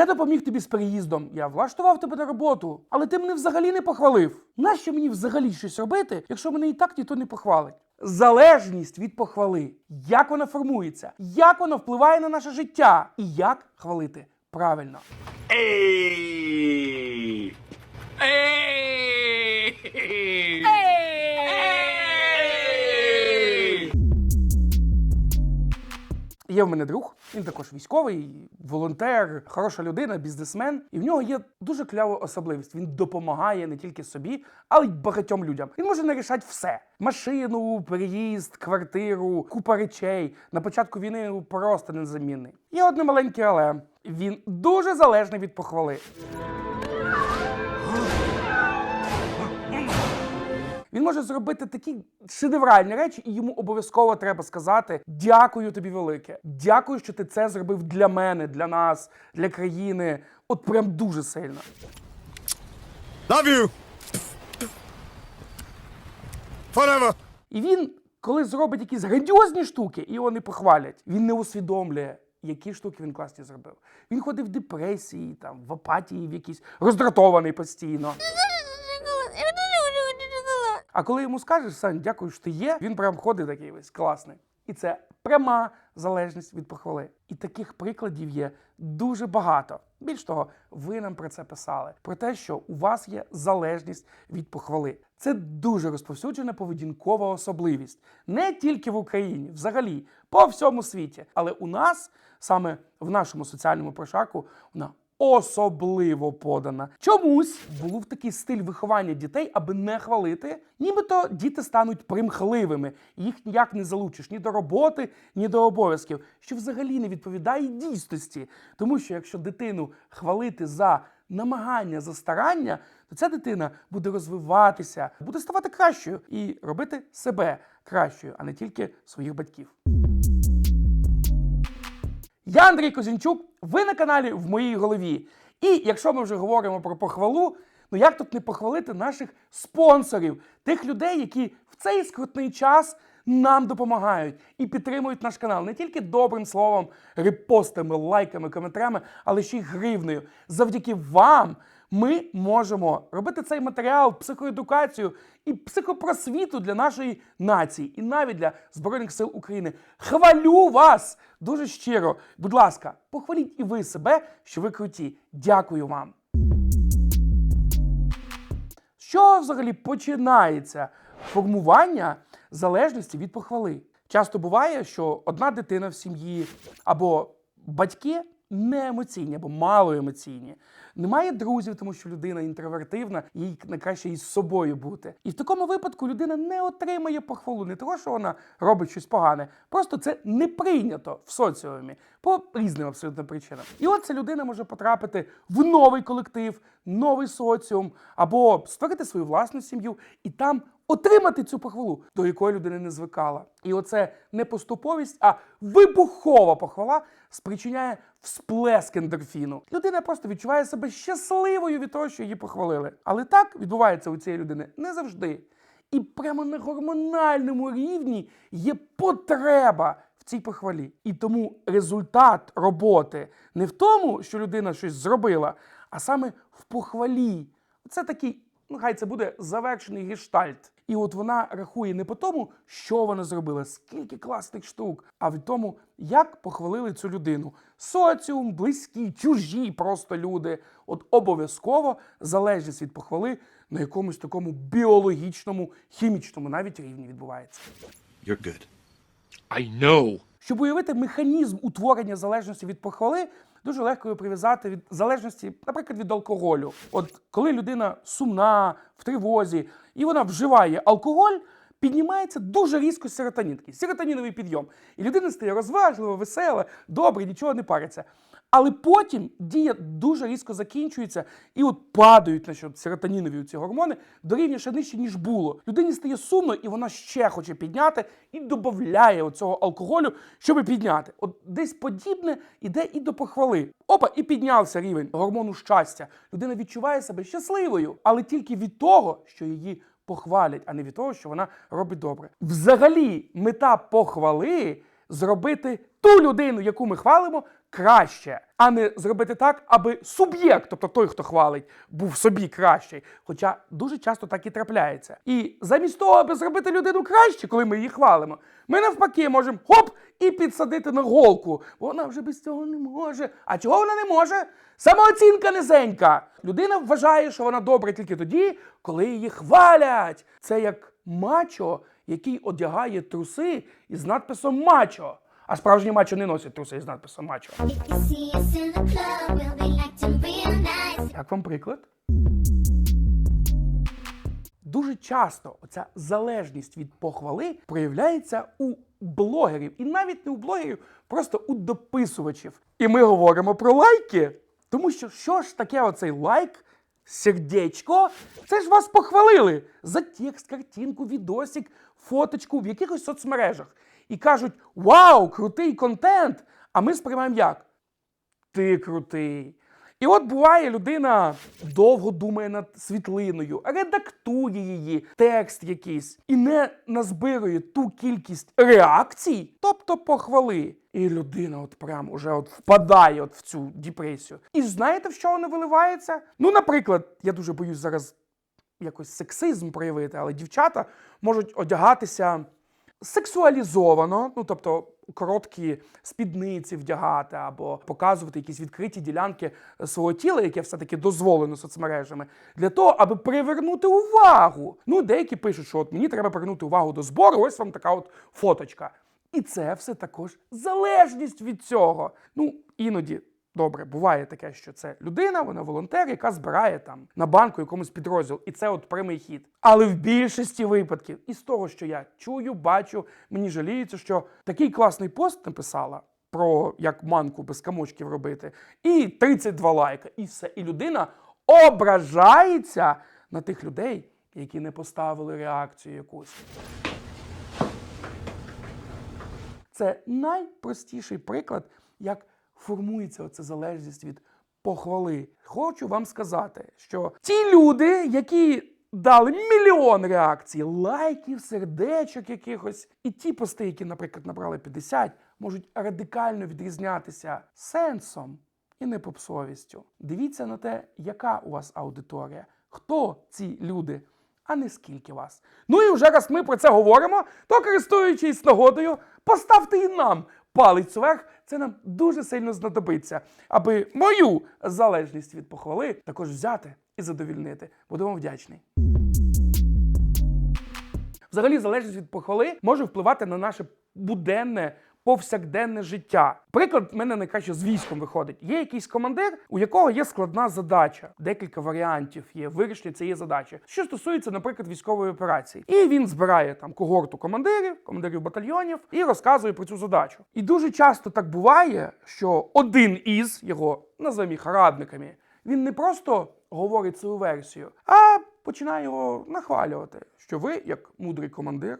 Я допоміг тобі з переїздом, я влаштував тебе на роботу, але ти мене взагалі не похвалив. Нащо мені взагалі щось робити, якщо мене і так ніхто не похвалить? Залежність від похвали, як вона формується, як вона впливає на наше життя, і як хвалити правильно. Ей! Ей! Ей! Є в мене друг, він також військовий, волонтер, хороша людина, бізнесмен. І в нього є дуже клява особливість. Він допомагає не тільки собі, але й багатьом людям. Він може нарішати все: машину, переїзд, квартиру, купа речей. На початку війни просто незамінний. Є одне маленьке, але він дуже залежний від похвали. Він може зробити такі шедевральні речі, і йому обов'язково треба сказати: дякую тобі велике. Дякую, що ти це зробив для мене, для нас, для країни. От прям дуже сильно. Love you. Forever. І він, коли зробить якісь грандіозні штуки, і його не похвалять, він не усвідомлює. Які штуки він класні зробив? Він ходив в депресії, там в апатії, в якійсь роздратований постійно. А коли йому скажеш, Сань, дякую, що ти є, він прям ходить такий весь класний. І це пряма залежність від похвали. І таких прикладів є дуже багато. Більш того, ви нам про це писали: про те, що у вас є залежність від похвали. Це дуже розповсюджена поведінкова особливість не тільки в Україні, взагалі по всьому світі. Але у нас саме в нашому соціальному прошарку вона особливо подана. Чомусь був такий стиль виховання дітей, аби не хвалити, нібито діти стануть примхливими, їх ніяк не залучиш ні до роботи, ні до обов'язків, що взагалі не відповідає дійсності. Тому що якщо дитину хвалити за намагання, за старання, то ця дитина буде розвиватися, буде ставати кращою і робити себе кращою, а не тільки своїх батьків. Я Андрій Козінчук, ви на каналі в моїй голові. І якщо ми вже говоримо про похвалу, ну як тут не похвалити наших спонсорів, тих людей, які в цей скрутний час нам допомагають і підтримують наш канал не тільки добрим словом, репостами, лайками, коментарями, але ще й гривнею. Завдяки вам ми можемо робити цей матеріал, психоедукацію і психопросвіту для нашої нації, і навіть для Збройних сил України. Хвалю вас дуже щиро. Будь ласка, похваліть і ви себе, що ви круті. Дякую вам. Чого взагалі починається формування залежності від похвали? Часто буває, що одна дитина в сім'ї або батьки не емоційні або мало емоційні. Немає друзів, тому що людина інтровертивна, їй найкраще із собою бути. І в такому випадку людина не отримає похвалу, не того, що вона робить щось погане. Просто це не прийнято в соціумі по різним абсолютно причинам. І от ця людина може потрапити в новий колектив, новий соціум, або створити свою власну сім'ю і там отримати цю похвалу, до якої людина не звикала. І оце не поступовість, а вибухова похвала спричиняє всплеск ендорфіну. Людина просто відчуває себе щасливою від того, що її похвалили. Але так відбувається у цієї людини не завжди. І прямо на гормональному рівні є потреба в цій похвалі. І тому результат роботи не в тому, що людина щось зробила, а саме в похвалі. Це такий, ну хай це буде завершений гештальт. І от вона рахує не по тому, що вона зробила, скільки класних штук, а від тому, як похвалили цю людину. Соціум, близькі, чужі просто люди. От обов'язково залежність від похвали на якомусь такому біологічному, хімічному навіть рівні відбувається. You're good. I know. Щоб уявити механізм утворення залежності від похвали, дуже легко його прив'язати від залежності, наприклад, від алкоголю. От коли людина сумна, в тривозі, і вона вживає алкоголь, піднімається дуже різко серотонін, серотоніновий підйом. І людина стає розважлива, весела, добре, нічого не париться. Але потім дія дуже різко закінчується, і от падають наші от серотонінові ці гормони до рівня ще нижче, ніж було. Людині стає сумно, і вона ще хоче підняти і додає оцього алкоголю, щоб підняти. От десь подібне іде і до похвали. Опа, і піднявся рівень гормону щастя. Людина відчуває себе щасливою, але тільки від того, що її похвалять, а не від того, що вона робить добре. Взагалі, мета похвали зробити ту людину, яку ми хвалимо, краще, а не зробити так, аби суб'єкт, тобто той, хто хвалить, був собі кращий. Хоча дуже часто так і трапляється. І замість того, аби зробити людину краще, коли ми її хвалимо, ми навпаки можемо хоп і підсадити на голку. Вона вже без цього не може. А чого вона не може? Самооцінка низенька. Людина вважає, що вона добра тільки тоді, коли її хвалять. Це як мачо, який одягає труси із надписом мачо. А справжні мачо не носять труси із надписом мачо. Як вам приклад? Дуже часто оця залежність від похвали проявляється у блогерів, і навіть не у блогерів, просто у дописувачів. І ми говоримо про лайки. Тому що що ж таке оцей лайк, сердечко? Це ж вас похвалили за текст, картинку, відосик, фоточку в якихось соцмережах. І кажуть: Вау, крутий контент! А ми сприймаємо як? ти крутий. І от буває, людина довго думає над світлиною, редактує її, текст якийсь, і не назбирує ту кількість реакцій, тобто похвали. І людина от прям уже от впадає от в цю депресію. І знаєте, в що воно виливається? Ну, наприклад, я дуже боюсь зараз якось сексизм проявити, але дівчата можуть одягатися сексуалізовано, ну тобто короткі спідниці вдягати або показувати якісь відкриті ділянки свого тіла, яке все-таки дозволено соцмережами, для того, аби привернути увагу. Ну, деякі пишуть, що от мені треба привернути увагу до збору, ось вам така от фоточка. І це все також залежність від цього. Ну, іноді. Добре, буває таке, що це людина, вона волонтер, яка збирає там на банку якомусь підрозділ, і це от прямий хід. Але в більшості випадків, із того, що я чую, бачу, мені жаліється, що такий класний пост написала про як манку без камочків робити, і 32 лайка, і все. І людина ображається на тих людей, які не поставили реакцію якусь. Це найпростіший приклад, як формується оця залежність від похвали. Хочу вам сказати, що ті люди, які дали мільйон реакцій, лайків, сердечок якихось, і ті пости, які, наприклад, набрали 50, можуть радикально відрізнятися сенсом і непопсовістю. Дивіться на те, яка у вас аудиторія, хто ці люди а не скільки вас. Ну і вже раз ми про це говоримо, то користуючись нагодою, поставте і нам палець вверх. Це нам дуже сильно знадобиться, аби мою залежність від похвали також взяти і задовільнити. Будемо вдячні. Взагалі, залежність від похвали може впливати на наше буденне. Повсякденне життя. Приклад в мене найкраще з військом виходить. Є якийсь командир, у якого є складна задача. Декілька варіантів є вирішення цієї задачі, що стосується, наприклад, військової операції. І він збирає там когорту командирів, командирів батальйонів і розказує про цю задачу. І дуже часто так буває, що один із його, називаємо їх радниками, він не просто говорить свою версію, а починає його нахвалювати, що ви, як мудрий командир,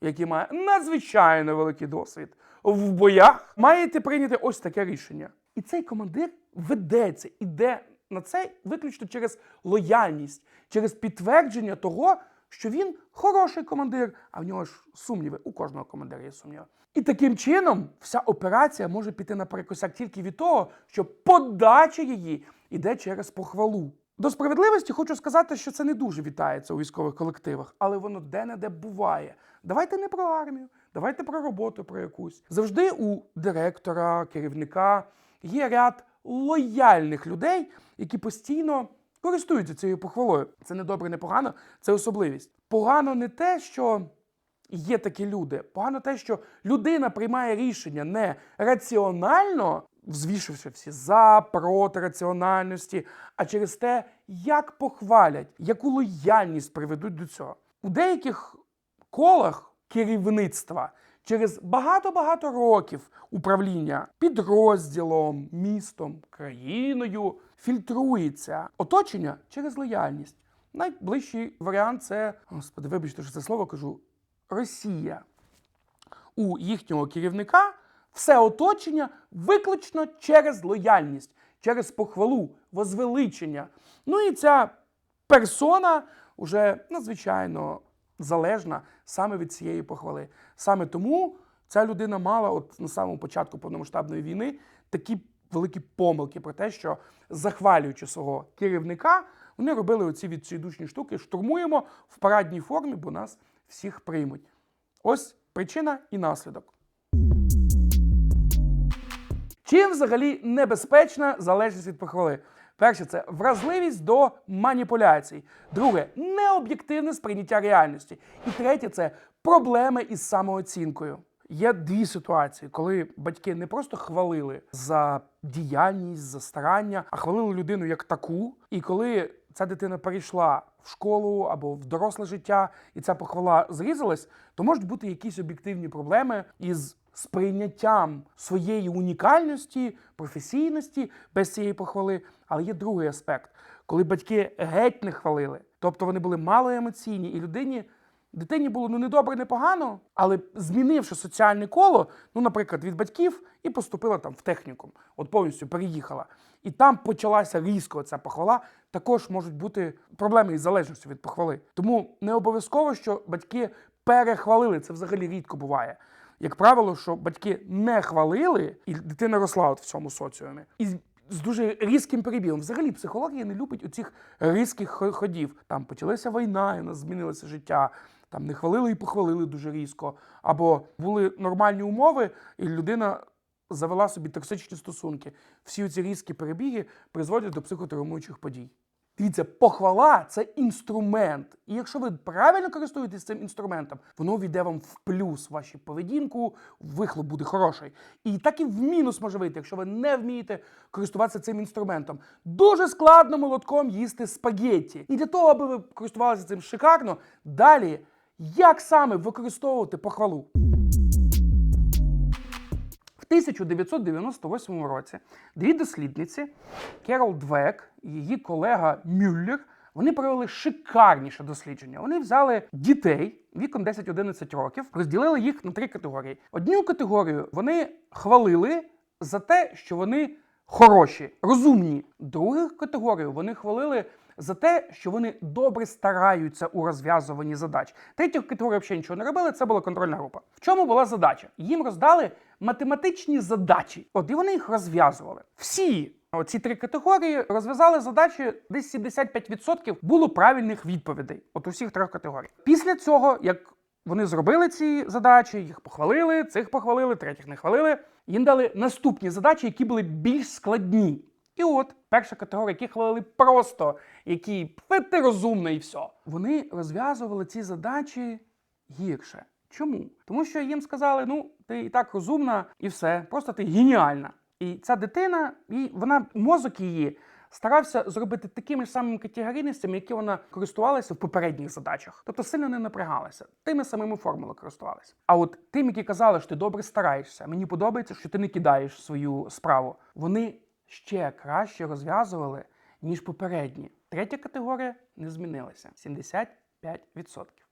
який має надзвичайно великий досвід в боях, маєте прийняти ось таке рішення. І цей командир ведеться, іде на це виключно через лояльність, через підтвердження того, що він хороший командир, а в нього ж сумніви. У кожного командира є сумніви. І таким чином вся операція може піти на перекосяк тільки від того, що подача її йде через похвалу. До справедливості хочу сказати, що це не дуже вітається у військових колективах, але воно де-не-де буває. Давайте не про армію, давайте про роботу про якусь. Завжди у директора, керівника є ряд лояльних людей, які постійно користуються цією похвалою. Це не добре, не погано, це особливість. Погано не те, що є такі люди. Погано те, що людина приймає рішення не раціонально, взвішивши всі за, проти раціональності, а через те, як похвалять, яку лояльність приведуть до цього. У деяких колах керівництва через багато-багато років управління підрозділом, містом, країною фільтрується оточення через лояльність. Найближчий варіант це, господи, вибачте, що це слово кажу, Росія. У їхнього керівника все оточення виключно через лояльність, через похвалу, возвеличення. Ну і ця персона вже надзвичайно залежна саме від цієї похвали. Саме тому ця людина мала от на самому початку повномасштабної війни такі великі помилки про те, що захвалюючи свого керівника, вони робили оці відчайдушні штуки. Штурмуємо в парадній формі, бо нас всіх приймуть. Ось причина і наслідок. Чим взагалі небезпечна залежність від похвали? Перше, це вразливість до маніпуляцій. Друге необ'єктивне сприйняття реальності. І третє це проблеми із самооцінкою. Є дві ситуації, коли батьки не просто хвалили за діяльність, за старання, а хвалили людину як таку. І коли ця дитина перейшла в школу або в доросле життя, і ця похвала зрізалась, то можуть бути якісь об'єктивні проблеми із сприйняттям своєї унікальності, професійності без цієї похвали. Але є другий аспект, коли батьки геть не хвалили, тобто вони були мало емоційні, і людині. Дитині було ну не добре, не погано, але змінивши соціальне коло, ну, наприклад, від батьків, і поступила там в технікум, от повністю переїхала. І там почалася різко ця похвала. Також можуть бути проблеми із залежністю від похвали. Тому не обов'язково, що батьки перехвалили. Це взагалі рідко буває. Як правило, що батьки не хвалили, і дитина росла от в цьому соціумі. І з- дуже різким перебігом. Взагалі, психологія не любить оцих різких ходів. Там почалася війна, і у нас змінилося життя. Там не хвалили і похвалили дуже різко. Або були нормальні умови, і людина завела собі токсичні стосунки. Всі ці різкі перебіги призводять до психотравмуючих подій. Дивіться, похвала це інструмент. І якщо ви правильно користуєтесь цим інструментом, воно війде вам в плюс вашу поведінку, вихлоп буде хороший. І так і в мінус може вийти, якщо ви не вмієте користуватися цим інструментом. Дуже складно молотком їсти спагетті. І для того, аби ви користувалися цим шикарно, далі як саме використовувати похвалу? В 1998 році дві дослідниці Керол Двек і її колега Мюллер вони провели шикарніше дослідження. Вони взяли дітей віком 10-11 років, розділили їх на три категорії. Одну категорію вони хвалили за те, що вони хороші, розумні. Другу категорію вони хвалили за те, що вони добре стараються у розв'язуванні задач. Третю категорію взагалі нічого не робили. Це була контрольна група. В чому була задача? Їм роздали математичні задачі. От і вони їх розв'язували. Всі оці три категорії розв'язали задачі. Десь 75% було правильних відповідей. От у всіх трьох категорій. Після цього, як вони зробили ці задачі, їх похвалили, цих похвалили, третіх не хвалили. Їм дали наступні задачі, які були більш складні. І от перша категорія, які хвалили просто, які «Фе, ти розумний і все. Вони розв'язували ці задачі гірше. Чому? Тому що їм сказали: ну, ти і так розумна, і все, просто ти геніальна. І ця дитина, і вона мозок її старався зробити такими ж самими категорійностями, які вона користувалася в попередніх задачах. Тобто сильно не напрягалася, тими самими формулами користувалася. А от тим, які казали, що ти добре стараєшся, мені подобається, що ти не кидаєш свою справу. Вони ще краще розв'язували, ніж попередні. Третя категорія не змінилася 75%.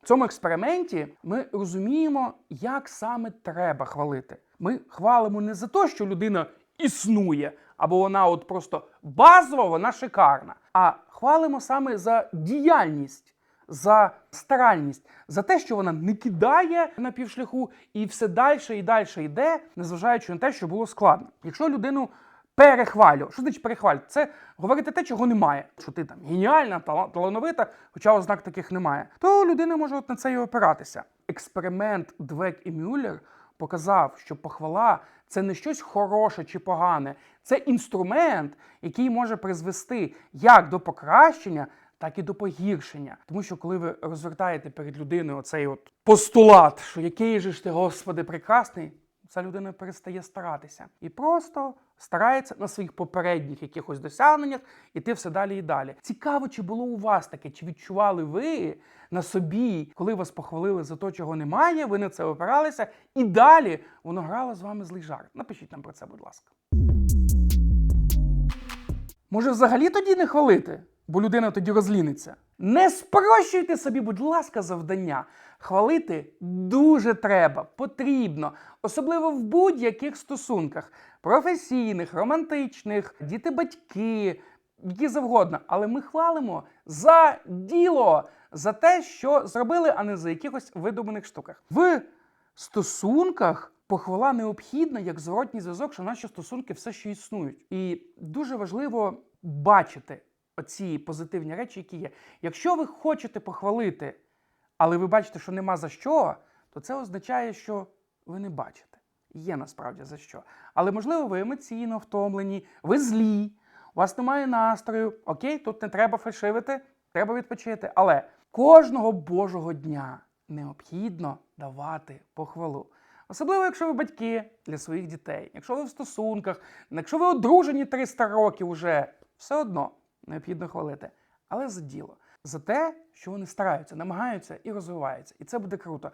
В цьому експерименті ми розуміємо, як саме треба хвалити. Ми хвалимо не за те, що людина існує, або вона от просто базова, вона шикарна. А хвалимо саме за діяльність, за старальність, за те, що вона не кидає на півшляху і все далі і далі йде, незважаючи на те, що було складно. Якщо людину перехвалю, що значить перехвалю? Це говорити те, чого немає. Що ти там геніальна, талановита, хоча ознак таких немає, то людина може от на це і опиратися. Експеримент Двек і Мюллер показав, що похвала це не щось хороше чи погане, це інструмент, який може призвести як до покращення, так і до погіршення. Тому що коли ви розвертаєте перед людиною оцей от постулат, що який же ж ти, Господи, прекрасний, ця людина перестає старатися і просто старається на своїх попередніх якихось досягненнях іти все далі і далі. Цікаво, чи було у вас таке, чи відчували ви на собі, коли вас похвалили за те, чого немає, ви на це опиралися, і далі воно грало з вами злий жарт. Напишіть нам про це, будь ласка. Може, взагалі тоді не хвалити, бо людина тоді розліниться. Не спрощуйте собі, будь ласка, завдання. Хвалити дуже треба, потрібно, особливо в будь-яких стосунках професійних, романтичних, діти-батьки, які завгодно. Але ми хвалимо за діло, за те, що зробили, а не за якихось видуманих штуках. В стосунках Похвала необхідна як зворотній зв'язок, що наші стосунки все ще існують. І дуже важливо бачити оці позитивні речі, які є. Якщо ви хочете похвалити, але ви бачите, що нема за що, то це означає, що ви не бачите. Є насправді за що. Але можливо, ви емоційно втомлені, ви злі, у вас немає настрою. Окей, тут не треба фальшивити, треба відпочити. Але кожного божого дня необхідно давати похвалу. Особливо, якщо ви батьки для своїх дітей, якщо ви в стосунках, якщо ви одружені 300 років уже, все одно необхідно хвалити. Але за діло, за те, що вони стараються, намагаються і розвиваються. І це буде круто.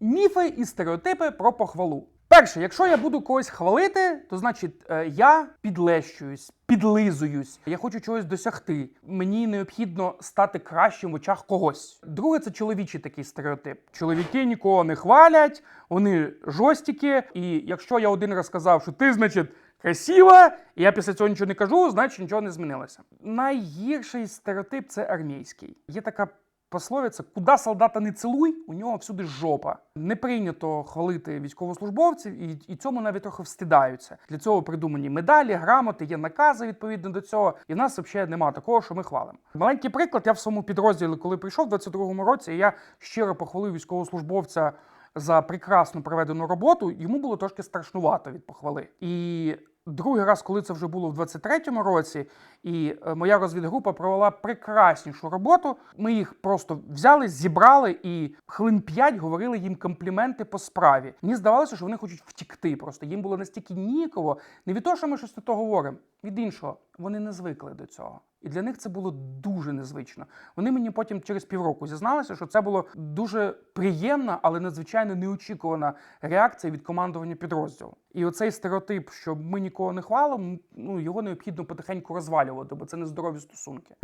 Міфи і стереотипи про похвалу. Перше, якщо я буду когось хвалити, то значить е, я підлещуюсь, підлизуюсь, я хочу чогось досягти. Мені необхідно стати кращим в очах когось. Друге, це чоловічий такий стереотип. Чоловіки нікого не хвалять, вони жорсткі. І якщо я один раз сказав, що ти, значить, красива, і я після цього нічого не кажу, значить нічого не змінилося. Найгірший стереотип це армійський. Є така пословиця, куди солдата не цілуй, у нього всюди жопа. Не прийнято хвалити військовослужбовців, і, і цьому навіть трохи встидаються. Для цього придумані медалі, грамоти, є накази відповідно до цього. І в нас взагалі немає такого, що ми хвалимо. Маленький приклад, я в своєму підрозділі, коли прийшов в 22-му році, я щиро похвалив військовослужбовця. За прекрасно проведену роботу йому було трошки страшнувато від похвали. І другий раз, коли це вже було в 23-му році, і е, моя розвідгрупа провела прекраснішу роботу. Ми їх просто взяли, зібрали і хвилин 5 говорили їм компліменти по справі. Мені здавалося, що вони хочуть втікти. Просто їм було настільки ніяково, не від того, що ми щось то говоримо, від іншого. Вони не звикли до цього. І для них це було дуже незвично. Вони мені потім через півроку зізналися, що це було дуже приємна, але надзвичайно неочікувана реакція від командування підрозділу. І оцей стереотип, що ми нікого не хвалимо, ну його необхідно потихеньку розвалювати, бо це нездорові стосунки.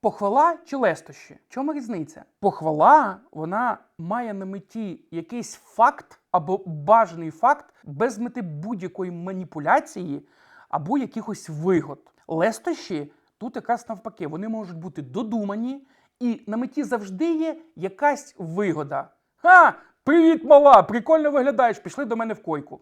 Похвала чи лестощі? Чому різниця? Похвала вона має на меті якийсь факт або бажаний факт без мети будь-якої маніпуляції або якихось вигод. Лестощі тут якраз навпаки, вони можуть бути додумані, і на меті завжди є якась вигода. Ха! Привіт, мала! Прикольно виглядаєш, пішли до мене в койку.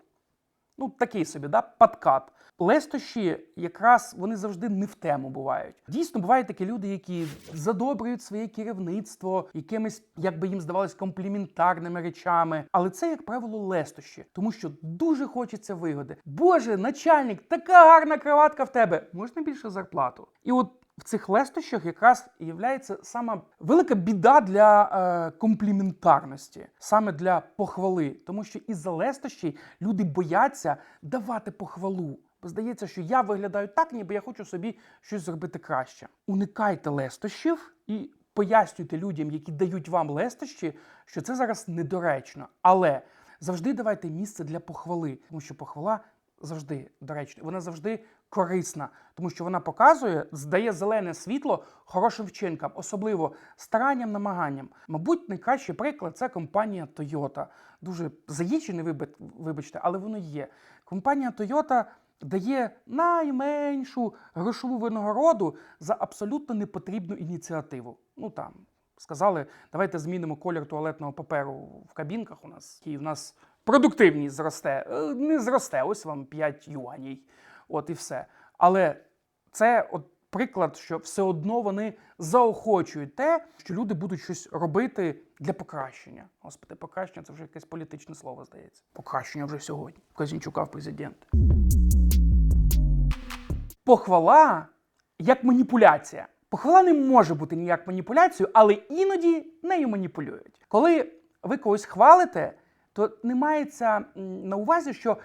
Ну, такий собі, да, подкат. Лестощі, якраз вони завжди не в тему бувають. Дійсно, бувають такі люди, які задобрюють своє керівництво якимись, як би їм здавалось, компліментарними речами. Але це, як правило, лестощі, тому що дуже хочеться вигоди. Боже, начальник, така гарна кроватка в тебе. Можна більше зарплату? І от в цих лестощах якраз являється сама велика біда для е, компліментарності, саме для похвали, тому що із-за лестощі люди бояться давати похвалу. Бо здається, що я виглядаю так, ніби я хочу собі щось зробити краще. Уникайте лестощів і пояснюйте людям, які дають вам лестощі, що це зараз недоречно. Але завжди давайте місце для похвали, тому що похвала завжди доречна, вона завжди корисна, тому що вона показує, здає зелене світло хорошим вчинкам, особливо старанням, намаганням. Мабуть, найкращий приклад це компанія Toyota. Дуже заїчений, вибач- вибачте, але воно є. Компанія Toyota дає найменшу грошову винагороду за абсолютно непотрібну ініціативу. Ну там сказали, давайте змінимо колір туалетного паперу в кабінках у нас, і в нас продуктивність зросте. Е, Не зросте, ось вам 5 юаней. От і все. Але це от приклад, що все одно вони заохочують те, що люди будуть щось робити для покращення. Господи, покращення це вже якесь політичне слово, здається. Покращення вже сьогодні. Казінчука в президент. Похвала як маніпуляція. Похвала не може бути ніяк маніпуляцією, але іноді нею маніпулюють. Коли ви когось хвалите, то не мається на увазі, що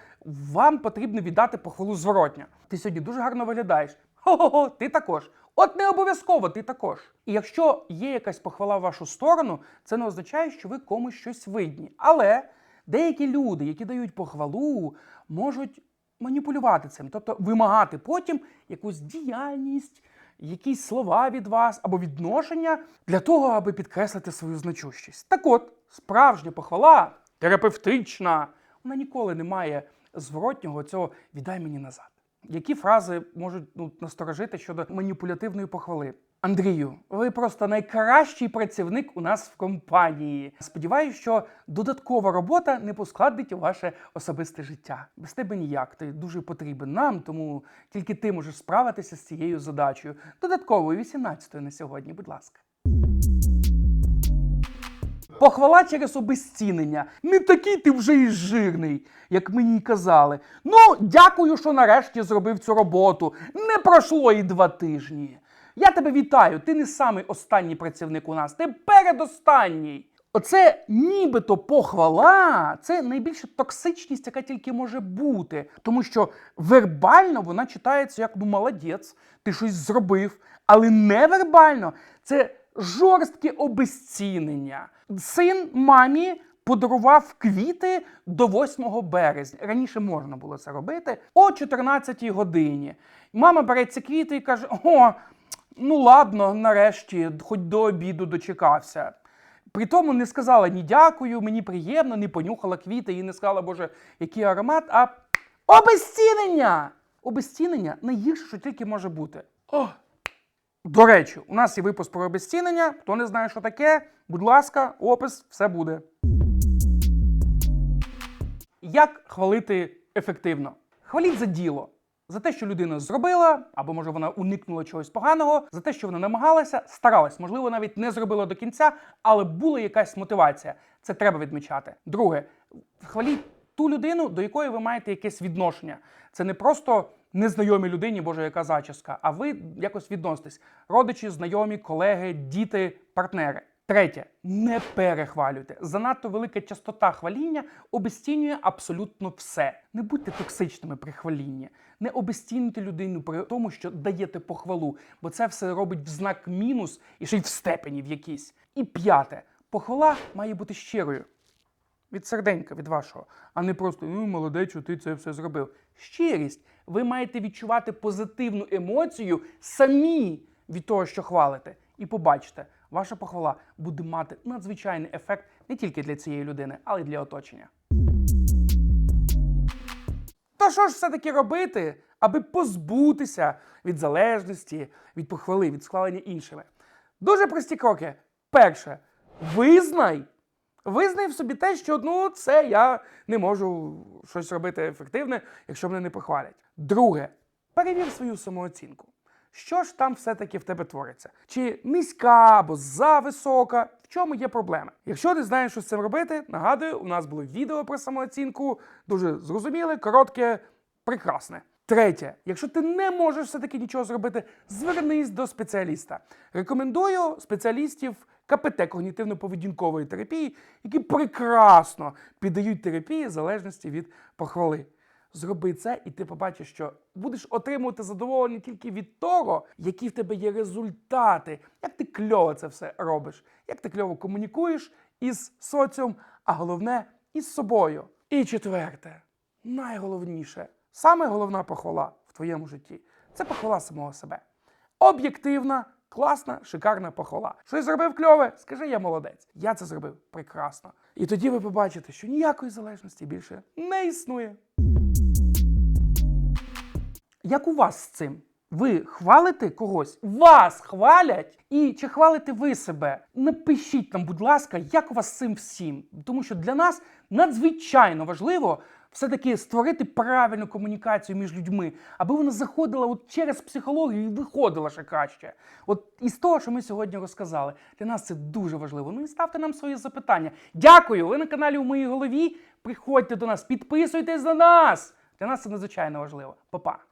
вам потрібно віддати похвалу зворотньо. Ти сьогодні дуже гарно виглядаєш. Хо-хо-хо, ти також. От не обов'язково, ти також. І якщо є якась похвала в вашу сторону, це не означає, що ви комусь щось видні. Але деякі люди, які дають похвалу, можуть маніпулювати цим, тобто вимагати потім якусь діяльність, якісь слова від вас або відношення для того, аби підкреслити свою значущість. Так от, справжня похвала, терапевтична, вона ніколи не має зворотнього цього віддай мені назад. Які фрази можуть ну, насторожити щодо маніпулятивної похвали? Андрію, ви просто найкращий працівник у нас в компанії. Сподіваюсь, що додаткова робота не поскладить ваше особисте життя. Без тебе ніяк. Ти дуже потрібен нам, тому тільки ти можеш справитися з цією задачею. Додатковою 18 на сьогодні, будь ласка. Похвала через обезцінення. Не такий ти вже і жирний, як мені й казали. Ну, дякую, що нарешті зробив цю роботу. Не пройшло і два тижні. Я тебе вітаю. Ти не самий останній працівник у нас, ти передостанній. Оце нібито похвала, це найбільша токсичність, яка тільки може бути. Тому що вербально вона читається як ну молодець, ти щось зробив, але невербально це жорстке обезцінення. Син мамі подарував квіти до 8 березня. Раніше можна було це робити о 14-й годині. Мама бере ці квіти і каже: О, ну ладно, нарешті, хоч до обіду дочекався. При тому не сказала ні дякую, мені приємно, не понюхала квіти і не сказала, Боже, який аромат, а обезцінення! Обезцінення найгірше, що тільки може бути. О! До речі, у нас є випуск про обезцінення. Хто не знає, що таке, будь ласка, опис, все буде. Як хвалити ефективно? Хваліть за діло. За те, що людина зробила, або може вона уникнула чогось поганого, за те, що вона намагалася, старалась, можливо, навіть не зробила до кінця, але була якась мотивація. Це треба відмічати. Друге, хваліть ту людину, до якої ви маєте якесь відношення. Це не просто незнайомій людині, боже, яка зачіска, а ви якось відноситесь. Родичі, знайомі, колеги, діти, партнери. Третє, не перехвалюйте. Занадто велика частота хваління обезцінює абсолютно все. Не будьте токсичними при хвалінні. Не обезцінюйте людину при тому, що даєте похвалу, бо це все робить в знак мінус і ще й в степені в якійсь. І п'яте, похвала має бути щирою від серденька, від вашого, а не просто ну молодець, що ти це все зробив. Щирість. Ви маєте відчувати позитивну емоцію самі від того, що хвалите. І побачите, ваша похвала буде мати надзвичайний ефект не тільки для цієї людини, але й для оточення. То що ж все-таки робити, аби позбутися від залежності, від похвали, від схвалення іншими? Дуже прості кроки. Перше, визнай. Визнай собі те, що ну це я не можу щось робити ефективне, якщо мене не похвалять. Друге, перевір свою самооцінку. Що ж там все-таки в тебе твориться? Чи низька або зависока? В чому є проблема? Якщо не знаєш, що з цим робити, нагадую, у нас було відео про самооцінку, дуже зрозуміле, коротке, прекрасне. Третє, якщо ти не можеш все-таки нічого зробити, звернись до спеціаліста. Рекомендую спеціалістів КПТ когнітивно-поведінкової терапії, які прекрасно піддають терапії в залежності від похвали. Зроби це, і ти побачиш, що будеш отримувати задоволення тільки від того, які в тебе є результати, як ти кльово це все робиш, як ти кльово комунікуєш із соціум, а головне із собою. І четверте, найголовніше, саме головна похвала в твоєму житті це похвала самого себе. Об'єктивна, класна, шикарна похвала. Щось зробив кльове, скажи, я молодець. Я це зробив прекрасно. І тоді ви побачите, що ніякої залежності більше не існує. Як у вас з цим? Ви хвалите когось? Вас хвалять? І чи хвалите ви себе? Напишіть нам, будь ласка, як у вас з цим всім. Тому що для нас надзвичайно важливо все-таки створити правильну комунікацію між людьми, аби вона заходила от через психологію і виходила ще краще. От із того, що ми сьогодні розказали, для нас це дуже важливо. Ну і ставте нам свої запитання. Дякую! Ви на каналі у моїй голові. Приходьте до нас, підписуйтесь на нас. Для нас це надзвичайно важливо. Па-па!